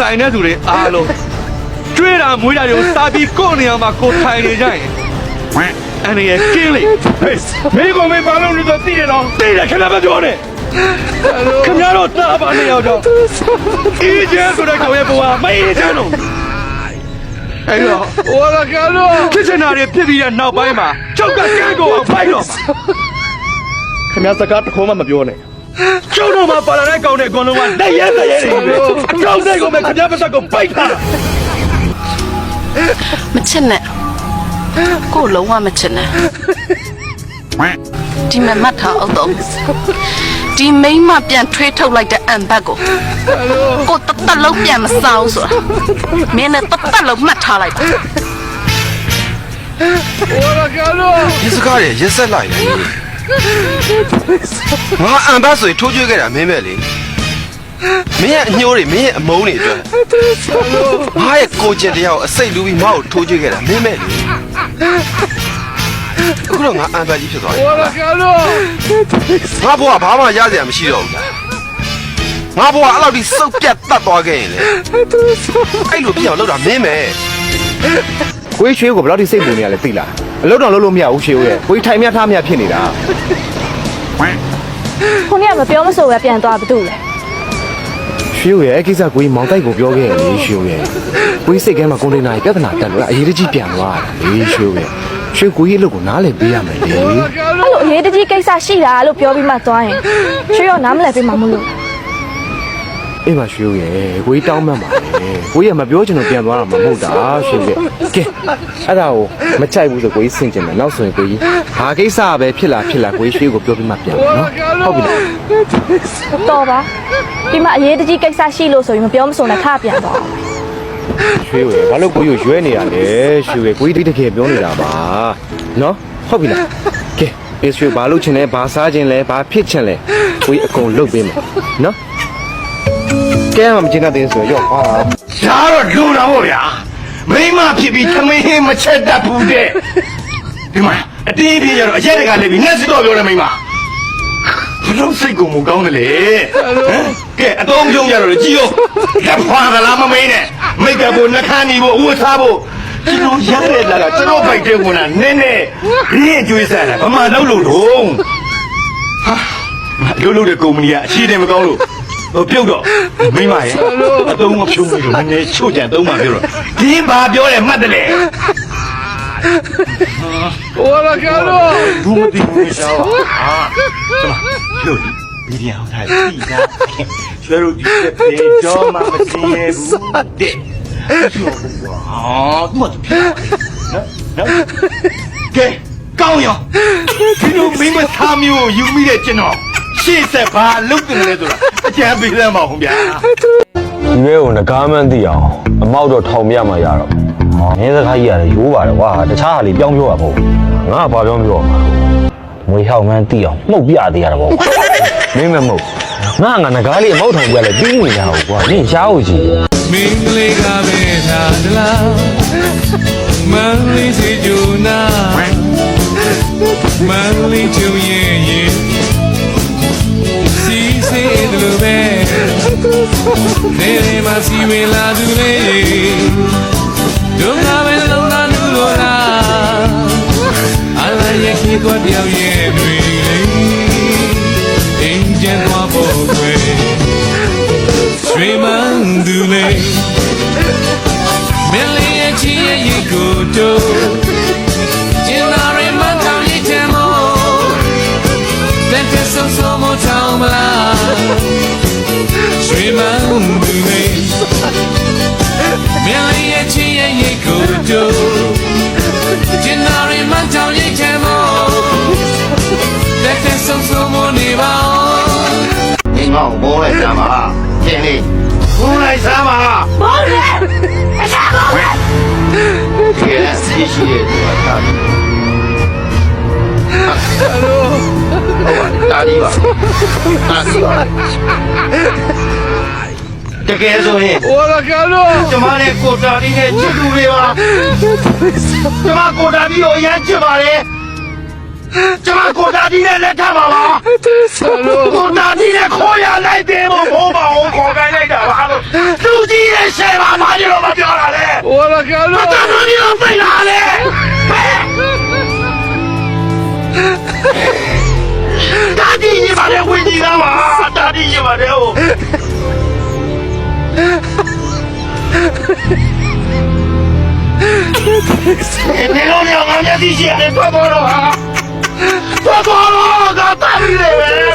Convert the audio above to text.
ဆိုင်တဲ့သူတွေအားလုံးကျွေးတာမွေးတာတွေကိုစားပြီးကို့နေရာမှာကိုထိုင်နေကြရင်အနေရကင်းလေမေးကုန်မေးပါလို့လို့တော့သိတယ်နော်သိတယ်ခင်ဗျားမပြောနဲ့ခင်ဗျားတော့တားပါနေရောက်တော့အေးချမ်းဆိုတဲ့ကောင်ရဲ့ဘဝမအေးချမ်းတော့အဲ့တော့ဟောလာကတော့ဖြစ်စင်တာတွေဖြစ်ပြီးတဲ့နောက်ပိုင်းမှာကျောက်ကကန်းကိုအောင်ဖိုက်တော့ခင်ဗျားစကားတခုမှမပြောနဲ့ ကျောက်တော်မှာပါလာတဲ့ကောင်တဲ့အကောင်လုံးကလက်ရဲလက်ရဲနေပြီအကြောင်းစိတ်ကိုပဲခင်ဗျားပါစကိုပိုက်ထားတာ မချစ်နဲ့ကိုလုံးဝမချစ်နဲ့ဒီမမတ်ထားအောင်တော့ဒီမိန်းမပြန်ထွေးထုတ်လိုက်တဲ့အန်ဘတ်ကိုကိုတတ်တလုံးပြန်မစားဘူးဆိုတာမင်းနဲ့တတ်တလုံးမှတ်ထားလိုက်ပါ 我的干路， ဒီစကားတွေရက်ဆက်လိုက်လေ ငါအန်ဘတ်ဆိုရင်ထိုးကျွေးခဲ့တာမင်းပဲလေမင်းရဲ့အညိုးတွေမင်းရဲ့အမုန်းတွေအတွက်ငါရဲ့ကိုကျင်တရားကိုအစိတ်လူပြီးမအောင်ထိုးကျွေးခဲ့တာမင်းပဲလေအခုတော့ငါအန်ဘတ်ကြီးဖြစ်သွားပြီဟုတ်လားငါဘဝဘာမှရစရာမရှိတော့ဘူးငါဘဝအဲ့လောက်ထိစုပ်ပြတ်တတ်သွားခဲ့ရင်လေအဲ့လိုပြောင်းလောက်တာမင်းပဲခွေးချွေးကိုဘယ်လောက်ထိစိတ်ပူနေရလဲသိလား အလုပ်တော့လုပ်လို့မရဘူးရှေဦးရဲ့ကိုကြီးထိုင်မြထားမြဖြစ်နေတာခုနေ့ကမပြောမဆိုပဲပြန်သွားဘာလို့လဲရှေဦးရဲ့အကိစ္စကိုကြီးမောင်တိုက်ကိုပြောခဲ့တယ်လေရှေဦးရဲ့ကိုကြီးစိတ်ကဲမှာကွန်တိန်နာကြီးပြဿနာတက်လို့အရေးတကြီးပြန်သွားတာလေရှေဦးရဲ့ရှေဦးကိုကြီးအလုပ်ကိုနားလည်ပေးရမယ်လေအဲ့လိုအရေးတကြီးကိစ္စရှိတာလို့ပြောပြီးမှသွားရင်ရှေဦးရောနားမလည်ပေးမှမလို့အေးပါရှေဦးရဲ့ကိုကြီးတောင်းမှတ်ပါ ကိုကြီးကမပြောချင်လို့ပြန်သွားတာမဟုတ်တာရွှေရဲ့ကဲအဲ့ဒါကိုမချိုက်ဘူးဆိုကိုကြီးဆင်ကျင်တယ်နောက်ဆိုရင်ကိုကြီးဘာကိစ္စပဲဖြစ်လာဖြစ်လာကိုကြီးရွှေကိုပြောပြီးမှပြန်မယ်နော်ဟုတ်ပြီလားတော်ပါဒီမှာအရေးတကြီးကိစ္စရှိလို့ဆိုရင်မပြောမဆိုနဲ့ခါပြန်သွားရွှေဝယ်ဘာလို့ကိုကြီးကိုရွဲနေရလဲရွှေဝယ်ကိုကြီးတိတ်တကယ်ပြောနေတာပါနော်ဟုတ်ပြီလားကဲအေးရွှေဘာလို့ချင်လဲဘာစားချင်လဲဘာဖြစ်ချင်လဲကိုကြီးအကုန်လုပ်ပေးမယ်နော် ကဲမှမချင်တဲ့တင်းဆိုရော့ပါရှားတော့လူတာပေါ့ဗျာမိမဖြစ်ပြီးသမင်းဟင်းမချက်တတ်ဘူးတဲ့ဒီမှာအတင်းပြေးကြတော့အရက်တကလည်းပြီးနှက်စတော့ပြောတယ်မိမဘလို့စိတ်ကိုမကောင်းတယ်လေဟမ်ကဲအတုံးပြုံးကြတော့ကြည့်ရောလက်ဖွာကလားမမင်းနဲ့မိတ်ကပ်ကိုနှခမ်းနေဖို့အဝတ်စားဖို့ကျွန်တော်ရတဲ့လာကကျွန်တော်ပိုက်တဲ့ဝင်တာနည်းနည်းရင်းကျွေးစားတာဘာမှလုပ်လို့တော့ဟာလို့လို့တဲ့ကုမ္ပဏီကအရှိတယ်မကောင်းလို့ ဟိုပြုတ်တော့မိမရဲ့အတုံးမဖြုံးဘူးလို့နည်းနည်းချို့ကြံသုံးပါပြောတော့ဒင်းဘာပြောတယ်မှတ်တယ်လေဟောလာကရောဘူးမသိဘူးရှာဟာကျမပြုတ်ဗီဒီယိုထားပြီးသားကျွဲတို့ဒီပေတော့မှမသိရဘူးတဲ့ဟာသူကပြာနော်နော်ကဲကောင်းရောဒီလိုမိမသားမျိုးယူမိတဲ့ကျွန်တော် ရှေ့ဆက်ဘာလုပ်တယ်လဲဆိုတာအကြံပေးရမှာဟုတ်ဗျာဒီဘဲကိုငကားမှန်းသိအောင်အမောက်တော့ထောင်ပြမှရတော့ဟောမင်းစကားကြီးရတယ်ရိုးပါတယ်ကွာတခြားဟာလေးပြောင်းပြောတာမဟုတ်ဘူးငါကဘာပြောင်းပြောမှာမွေဟောက်မှန်းသိအောင်မှုတ်ပြသေးရတာပေါ့မင်းမမှုတ်ငါငါငကားလေးအမောက်ထောင်ပြလဲပြီးနေတာဟုတ်ကွာမင်းရှားဟုတ်ကြီးမင်းကလေးကပဲသာဒလားမန်လေးစီဂျူနာမန်လေးချူရဲ့ရဲ့စီစီဒလို ပဲနေနေမစီဝေလာသူလေးဒုက္ခပဲလုံးလာနူလိုလားအလာရဲ့ခေတော့တယောက်ရဲ့တွေအင်းကျန်သွားဖို့ခွေရွှေမန်းသူလေး ကောင်မိုးလိုက်စမ်းပါရှင်လေးမိုးလိုက်စမ်းပါမိုးလိုက်အစားကောင်းတယ်ကျေးဇူးရှိရဲ့တာဒီဟယ်လိုတာဒီပါတာဒီပါတကယ်ဆိုရင်ဟိုကကတော့ကျမနဲ့ကိုတာဒီနဲ့ချစ်သူတွေပါကျမကိုတာဒီကိုအရင်ချစ်ပါတယ်ကျမကိုတာဒီနဲ့လက်ထပ်ပါပါဆယ်လိုကိုတာဒီနဲ့ခ ကြီးတော့မပြောတာလေဟိုလာကလို့တော်တော်ကြီးတော့ဖိတ်လာလေတာဒီကြီးပါလေဝင်ကြီးသားပါတာဒီကြီးပါလေဟိုနေလို့ညငါမျက်စိရှိရတယ်ထွက်ပေါ်တော့ဟာထွက်ပေါ်တော့ငါတာပြီးတယ်ပဲ